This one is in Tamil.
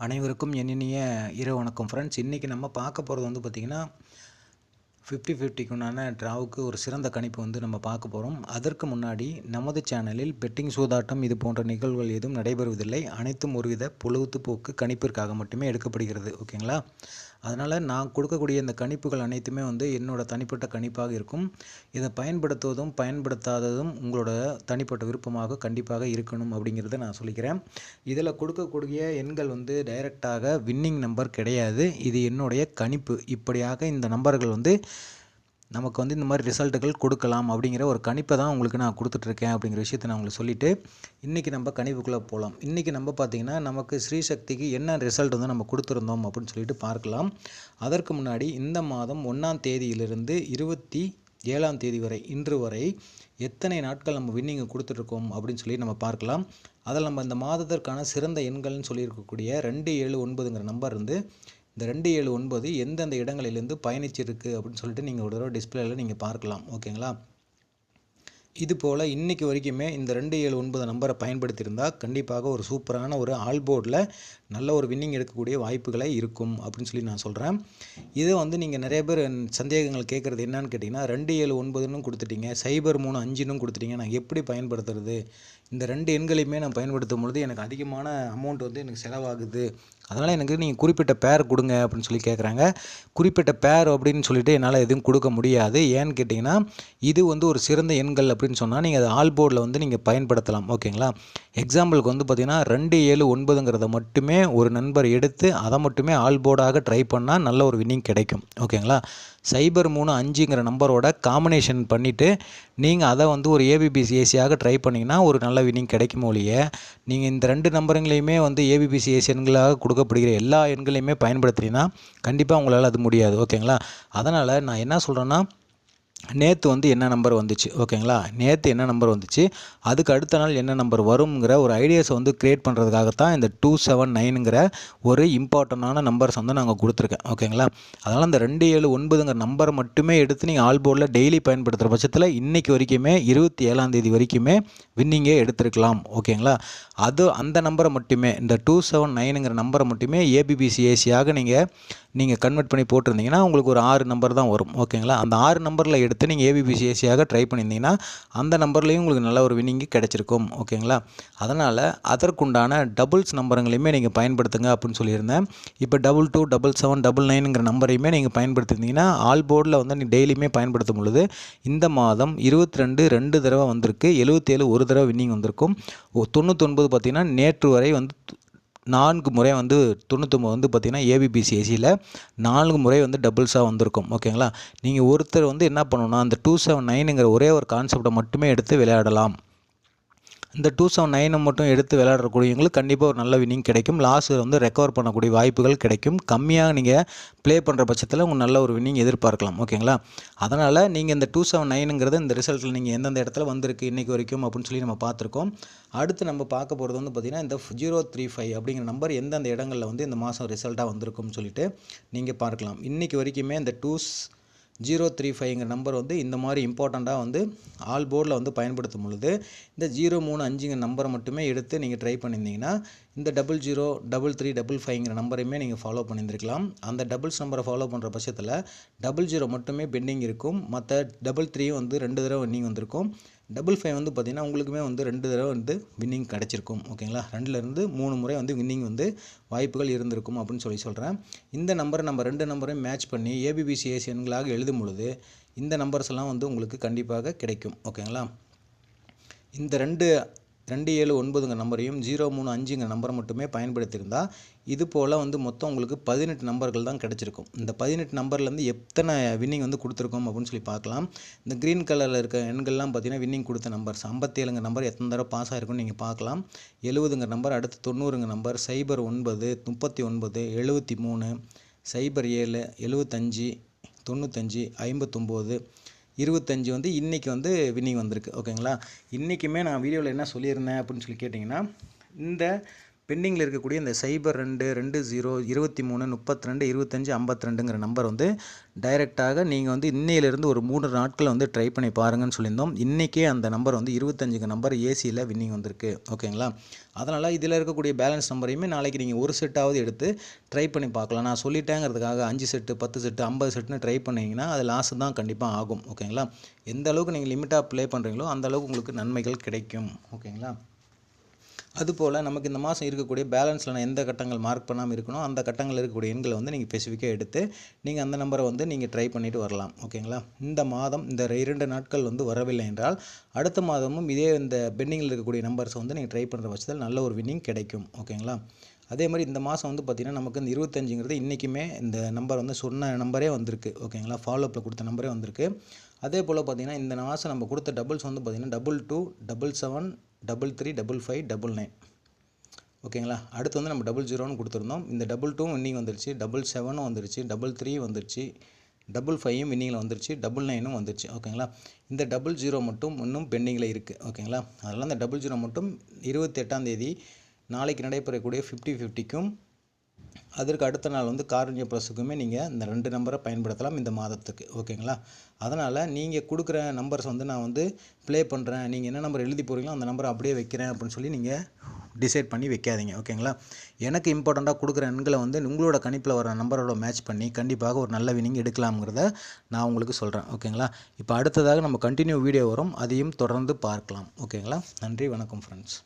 அனைவருக்கும் என் இனிய இரவு வணக்கம் ஃப்ரெண்ட்ஸ் இன்றைக்கி நம்ம பார்க்க போகிறது வந்து பார்த்திங்கன்னா ஃபிஃப்டி ஃபிஃப்டிக்குண்டான ட்ராவுக்கு ஒரு சிறந்த கணிப்பு வந்து நம்ம பார்க்க போகிறோம் அதற்கு முன்னாடி நமது சேனலில் பெட்டிங் சூதாட்டம் இது போன்ற நிகழ்வுகள் எதுவும் நடைபெறுவதில்லை. அனைத்தும் ஒருவித பொழுதுபோக்கு கணிப்பிற்காக மட்டுமே எடுக்கப்படுகிறது. ஓகேங்களா அதனால் நான் கொடுக்கக்கூடிய இந்த கணிப்புகள் அனைத்துமே வந்து என்னோட தனிப்பட்ட கணிப்பாக இருக்கும். இதை பயன்படுத்துவதும் பயன்படுத்தாததும் உங்களோட தனிப்பட்ட விருப்பமாக கண்டிப்பாக இருக்கணும் அப்படிங்கிறத நான் சொல்லிக்கிறேன். இதில் கொடுக்கக்கூடிய எண்கள் வந்து டைரெக்டாக வின்னிங் நம்பர் கிடையாது. இது என்னுடைய கணிப்பு. இப்படியாக இந்த நம்பர்கள் வந்து நமக்கு வந்து இந்த மாதிரி ரிசல்ட்டுகள் கொடுக்கலாம் அப்படிங்கிற ஒரு கணிப்பை தான் உங்களுக்கு நான் கொடுத்துட்ருக்கேன் அப்படிங்கிற விஷயத்தை நான் உங்களுக்கு சொல்லிவிட்டு இன்றைக்கி நம்ம கணிப்புக்குள்ளே போகலாம். இன்றைக்கி நம்ம பார்த்திங்கன்னா நமக்கு ஸ்ரீசக்திக்கு என்ன ரிசல்ட் வந்து நம்ம கொடுத்துருந்தோம் அப்படின்னு சொல்லிட்டு பார்க்கலாம். அதற்கு முன்னாடி இந்த மாதம் ஒன்றாம் தேதியிலிருந்து இருபத்தி ஏழாம் தேதி வரை இன்று வரை எத்தனை நாட்கள் நம்ம வின்னிங்கை கொடுத்துட்ருக்கோம் அப்படின்னு சொல்லி நம்ம பார்க்கலாம். அதில் நம்ம இந்த மாதத்திற்கான சிறந்த எண்கள்னு சொல்லியிருக்கக்கூடிய ரெண்டு ஏழு ஒன்பதுங்கிற நம்பர் இருந்து இந்த ரெண்டு ஏழு ஒன்பது எந்தெந்த இடங்களிலேருந்து பயணிச்சிருக்கு அப்படின்னு சொல்லிட்டு நீங்கள் ஒரு தடவை டிஸ்பிளேயில் நீங்கள் பார்க்கலாம். ஓகேங்களா? இது போல் இன்றைக்கி வரைக்குமே இந்த ரெண்டு ஏழு ஒன்பது நம்பரை பயன்படுத்தியிருந்தால் கண்டிப்பாக ஒரு சூப்பரான ஒரு ஆல்போர்டில் நல்ல ஒரு வின்னிங் எடுக்கக்கூடிய வாய்ப்புகளை இருக்கும் அப்படின்னு சொல்லி நான் சொல்கிறேன் இதை வந்து நீங்கள் நிறைய பேர் சந்தேகங்கள் கேட்குறது என்னன்னு கேட்டிங்கன்னா ரெண்டு ஏழு ஒன்பதுன்னு கொடுத்துட்டீங்க சைபர் மூணு அஞ்சுன்னு கொடுத்துட்டீங்க. நான் எப்படி பயன்படுத்துறது? இந்த ரெண்டு எண்களையுமே நான் பயன்படுத்தும் பொழுது எனக்கு அதிகமான அமௌண்ட் வந்து எனக்கு செலவாகுது. அதனால் எனக்கு நீங்கள் குறிப்பிட்ட பேர் கொடுங்க அப்படின்னு சொல்லி கேட்குறாங்க குறிப்பிட்ட பேர் அப்படின்னு சொல்லிட்டு என்னால் எதுவும் கொடுக்க முடியாது. ஏன்னு கேட்டிங்கன்னா இது வந்து ஒரு சிறந்த எண்கள் அப்படின்னு சொன்னால் நீங்கள் அதை ஆல் போர்டில் வந்து நீங்கள் பயன்படுத்தலாம். ஓகேங்களா? எக்ஸாம்பிளுக்கு வந்து பார்த்திங்கன்னா ரெண்டு ஏழு ஒன்பதுங்கிறத மட்டுமே ஒரு நண்பர் எடுத்து அதை மட்டுமே ஆல் போர்டாக ட்ரை பண்ணால் நல்ல ஒரு வின்னிங் கிடைக்கும். ஓகேங்களா? சைபர் மூணு அஞ்சுங்கிற நம்பரோட காம்பினேஷன் பண்ணிவிட்டு நீங்கள் அதை வந்து ஒரு ஏபிபிசி ஏசியாக ட்ரை பண்ணிங்கன்னா ஒரு நல்ல வின்னிங் கிடைக்கும் ஒழிய நீங்கள் இந்த ரெண்டு நம்பருங்களையுமே வந்து ஏபிபிசி ஏசி எண்களாக கொடுக்கப்படுகிற எல்லா எண்களையுமே பயன்படுத்துகிறீங்கன்னா கண்டிப்பாக உங்களால் அது முடியாது ஓகேங்களா? அதனால் நான் என்ன சொல்கிறேன்னா நேற்று வந்து என்ன நம்பர் வந்துச்சு? ஓகேங்களா நேற்று என்ன நம்பர் வந்துச்சு? அதுக்கு அடுத்த நாள் என்ன நம்பர் வருங்கிற ஒரு ஐடியாஸை வந்து க்ரியேட் பண்ணுறதுக்காகத்தான் இந்த டூ செவன் நைனுங்கிற ஒரு இம்பார்ட்டண்ட்டான நம்பர்ஸ் வந்து நாங்கள் கொடுத்துருக்கேன். ஓகேங்களா அதனால் அந்த ரெண்டு ஏழு ஒன்பதுங்கிற நம்பரை மட்டுமே எடுத்து நீங்கள் ஆல் போர்டில் டெய்லி பயன்படுத்துகிற பட்சத்தில் இன்றைக்கி வரைக்குமே இருபத்தி ஏழாம் தேதி வரைக்குமே வின்னிங்கே எடுத்திருக்கலாம். ஓகேங்களா அது அந்த நம்பரை மட்டுமே இந்த டூ செவன் நைனுங்கிற நம்பரை மட்டுமே ஏபிபிசி ஏசியாக நீங்கள் நீங்கள் கன்வெர்ட் பண்ணி போட்டிருந்தீங்கன்னா உங்களுக்கு ஒரு ஆறு நம்பர் தான் வரும். ஓகேங்களா அந்த ஆறு நம்பரில் எடுத்து நீங்கள் ஏபிபிசி ஏசியாக ட்ரை பண்ணியிருந்தீங்கன்னா அந்த நம்பர்லேயும் உங்களுக்கு நல்ல ஒரு வின்னிங்கு கிடச்சிருக்கும். ஓகேங்களா அதனால் அதற்குண்டான டபுள்ஸ் நம்பருங்களையுமே நீங்கள் பயன்படுத்துங்க அப்படின்னு சொல்லியிருந்தேன். இப்போ double two double seven double நைனுங்கிற நம்பரையுமே நீங்கள் பயன்படுத்தியிருந்தீங்கன்னா ஆல் போர்டில் வந்து நீ டெய்லியுமே பயன்படுத்தும் பொழுது இந்த மாதம் இருபத்தி ரெண்டு ரெண்டு தடவை வந்திருக்கு. எழுபத்தேழு ஒரு தடவை வின்னிங் வந்திருக்கும். தொண்ணூத்தொன்பது பார்த்திங்கன்னா நேற்று வரை வந்து நான்கு முறை வந்து தொண்ணூத்தொம்பது வந்து பார்த்திங்கன்னா ஏபிபிசி ஏசியில் நான்கு முறை வந்து டபுள்ஸாக வந்திருக்கும். ஓகேங்களா நீங்கள் ஒருத்தர் வந்து என்ன பண்ணணும்னா அந்த டூ செவன் நைனுங்கிற ஒரே ஒரு கான்செப்டை மட்டுமே எடுத்து விளையாடலாம். இந்த டூ செவன் நைனை மட்டும் எடுத்து விளையாடக்கூடியவங்களுக்கு கண்டிப்பாக ஒரு நல்ல வின்னிங் கிடைக்கும். லாஸ் வந்து ரெக்கவர் பண்ணக்கூடிய வாய்ப்புகள் கிடைக்கும். கம்மியாக நீங்கள் ப்ளே பண்ணுற பட்சத்தில் உங்களுக்கு நல்ல ஒரு வின்னிங் எதிர்பார்க்கலாம். ஓகேங்களா அதனால் நீங்கள் இந்த டூ செவன் நைனுங்கிறது இந்த ரிசல்ட்டில் நீங்கள் எந்தெந்த இடத்துல வந்திருக்கு இன்றைக்கி வரைக்கும் அப்படின்னு சொல்லி நம்ம பார்த்துருக்கோம். அடுத்து நம்ம பார்க்க போகிறது வந்து பார்த்திங்கன்னா இந்த ஜீரோ த்ரீ ஃபைவ் அப்படிங்கிற நம்பர் எந்தெந்த இடங்களில் வந்து இந்த மாதம் ரிசல்ட்டாக வந்திருக்கும்னு சொல்லிட்டு நீங்கள் பார்க்கலாம். இன்றைக்கி வரைக்குமே இந்த டூஸ் ஜீரோ த்ரீ ஃபைவ்ங்கிற நம்பர் வந்து இந்த மாதிரி இம்பார்ட்டண்ட்டாக வந்து ஆல் போர்டில் வந்து பயன்படுத்தும் பொழுது இந்த ஜீரோ மூணு அஞ்சுங்கிற நம்பரை மட்டுமே எடுத்து நீங்கள் ட்ரை பண்ணியிருந்தீங்கன்னா இந்த double zero double three double ஃபைவ்ங்கிற நம்பரையுமே நீங்கள் ஃபாலோ பண்ணியிருந்திருக்கலாம் அந்த டபுள்ஸ் நம்பரை ஃபாலோ பண்ணுற பட்சத்தில் டபுள் ஜீரோ மட்டுமே பெண்டிங் இருக்கும். மற்ற டபுள் த்ரீயும் வந்து ரெண்டு தடவை நீங்கள் வந்திருக்கும். டபுள் ஃபைவ் வந்து பார்த்திங்கன்னா உங்களுக்குமே வந்து ரெண்டு தடவை வந்து வின்னிங் கிடச்சிருக்கும். ஓகேங்களா ரெண்டுலேருந்து மூணு முறை வந்து வின்னிங் வந்து வாய்ப்புகள் இருந்திருக்கும் அப்படின்னு சொல்லி சொல்கிறேன் இந்த நம்பரை நம்ம ரெண்டு நம்பரையும் மேட்ச் பண்ணி ஏபிபிசி ஏசி எண்களாக எழுதும் பொழுது இந்த நம்பர்ஸ் எல்லாம் வந்து உங்களுக்கு கண்டிப்பாக கிடைக்கும். ஓகேங்களா இந்த ரெண்டு ரெண்டு ஏழு ஒன்பதுங்க நம்பரையும் ஜீரோ மூணு அஞ்சுங்க நம்பரை மட்டுமே பயன்படுத்தியிருந்தால் இது போல் வந்து மொத்தம் உங்களுக்கு பதினெட்டு நம்பர்கள் தான் கிடச்சிருக்கும். இந்த பதினெட்டு நம்பர்லேருந்து எத்தனை வின்னிங் வந்து கொடுத்துருக்கோம் அப்படின்னு சொல்லி பார்க்கலாம். இந்த க்ரீன் கலரில் இருக்க எண்கள்லாம் பார்த்தீங்கன்னா வின்னிங் கொடுத்த நம்பர்ஸ் ஐம்பத்தேழுங்க நம்பர் எத்தனை தடவை பாஸ் ஆகிருக்கும்னு நீங்கள் பார்க்கலாம். எழுபதுங்க நம்பர் அடுத்து தொண்ணூறுங்க நம்பர் சைபர் ஒன்பது முப்பத்தி ஒன்பது எழுபத்தி மூணு சைபர் ஏழு எழுபத்தஞ்சி தொண்ணூத்தஞ்சு ஐம்பத்தொம்போது இருபத்தஞ்சி வந்து இன்றைக்கி வந்து வின்னிங் வந்திருக்கு ஓகேங்களா இன்றைக்குமே நான் வீடியோவில் என்ன சொல்லியிருந்தேன் அப்படின்னு சொல்லி கேட்டிங்கன்னா இந்த பெண்டிங்கில் இருக்கக்கூடிய இந்த சைபர் ரெண்டு ரெண்டு ஜீரோ இருபத்தி மூணு முப்பத்தி ரெண்டு இருபத்தஞ்சி ஐம்பத்தி ரெண்டுங்கிற நம்பர் வந்து டைரெக்டாக நீங்கள் வந்து இன்னையிலேருந்து ஒரு மூணு நாட்களை வந்து ட்ரை பண்ணி பாருங்கன்னு சொல்லியிருந்தோம். இன்றைக்கே அந்த நம்பர் வந்து இருபத்தஞ்சுங்க நம்பர் ஏசியில் வின்னிங் வந்திருக்கு. ஓகேங்களா அதனால் இதில் இருக்கக்கூடிய பேலன்ஸ் நம்பரையுமே நாளைக்கு நீங்கள் ஒரு செட்டாவது எடுத்து ட்ரை பண்ணி பார்க்கலாம். நான் சொல்லிட்டேங்கிறதுக்காக அஞ்சு செட்டு பத்து செட்டு ஐம்பது செட்டுன்னு ட்ரை பண்ணிங்கன்னா அது லாஸ் தான் கண்டிப்பாக ஆகும். ஓகேங்களா எந்த அளவுக்கு நீங்கள் லிமிட்டாக ப்ளே பண்ணுறீங்களோ அந்த அளவுக்கு உங்களுக்கு நன்மைகள் கிடைக்கும். ஓகேங்களா அதுபோல் நமக்கு இந்த மாதம் இருக்கக்கூடிய பேலன்ஸில் நான் எந்த கட்டங்கள் மார்க் பண்ணாமல் இருக்கணும் அந்த கட்டங்களில் இருக்கக்கூடிய எண்களை வந்து நீங்கள் ஸ்பெசிஃபிக்காக எடுத்து நீங்கள் அந்த நம்பரை வந்து நீங்கள் ட்ரை பண்ணிவிட்டு வரலாம். ஓகேங்களா இந்த மாதம் இந்த இரண்டு நாட்கள் வந்து வரவில்லை என்றால் அடுத்த மாதமும் இதே இந்த பெண்டிங்கில் இருக்கக்கூடிய நம்பர்ஸை வந்து நீங்கள் ட்ரை பண்ணுற பட்சத்தில் நல்ல ஒரு வின்னிங் கிடைக்கும். ஓகேங்களா அதே மாதிரி இந்த மாதம் வந்து பார்த்திங்கன்னா நமக்கு இந்த இருபத்தஞ்சுங்கிறது இன்றைக்குமே இந்த நம்பர் வந்து சொன்ன நம்பரே வந்திருக்கு. ஓகேங்களா ஃபாலோஅப்பில் கொடுத்த நம்பரே வந்திருக்கு. அதே போல் பார்த்திங்கன்னா இந்த மாதம் நம்ம கொடுத்த டபுள்ஸ் வந்து பார்த்திங்கன்னா double two double seven double three double five double nine ஓகேங்களா அடுத்து வந்து நம்ம டபுள் ஜீரோன்னு கொடுத்துருந்தோம். இந்த டபுள் டூ இன்னிங் வந்துருச்சு டபுள் செவனும் வந்துருச்சு டபுள் த்ரீ வந்துருச்சு டபுள் ஃபைவும் இன்னிங்கில் வந்துருச்சு டபுள் நைனும் வந்துருச்சு. ஓகேங்களா இந்த டபுள் ஜீரோ மட்டும் இன்னும் பெண்டிங்கில் இருக்குது ஓகேங்களா அதனால் இந்த டபுள் ஜீரோ மட்டும் இருபத்தி எட்டாந்தேதி நாளைக்கு நடைபெறக்கூடிய ஃபிஃப்டி ஃபிஃப்டிக்கும் அதற்கு அடுத்த நாள் வந்து காரணிய ப்ளஸுக்குமே நீங்கள் இந்த ரெண்டு நம்பரை பயன்படுத்தலாம் இந்த மாதத்துக்கு. ஓகேங்களா? அதனால் நீங்கள் கொடுக்குற நம்பர்ஸ் வந்து நான் வந்து ப்ளே பண்ணுறேன் நீங்கள் என்ன நம்பர் எழுதி போகிறீங்களோ அந்த நம்பரை அப்படியே வைக்கிறேன் அப்படின்னு சொல்லி நீங்கள் டிசைட் பண்ணி வைக்காதீங்க. ஓகேங்களா? எனக்கு இம்பார்ட்டண்ட்டாக கொடுக்குற எண்களை வந்து உங்களோட கணிப்பில் வர நம்பரோட மேட்ச் பண்ணி கண்டிப்பாக ஒரு நல்ல வினிங் எடுக்கலாம்ங்கிறத நான் உங்களுக்கு சொல்கிறேன் ஓகேங்களா? இப்போ அடுத்ததாக நம்ம கண்டினியூ வீடியோ வரும். அதையும் தொடர்ந்து பார்க்கலாம். ஓகேங்களா? நன்றி வணக்கம் ஃப்ரெண்ட்ஸ்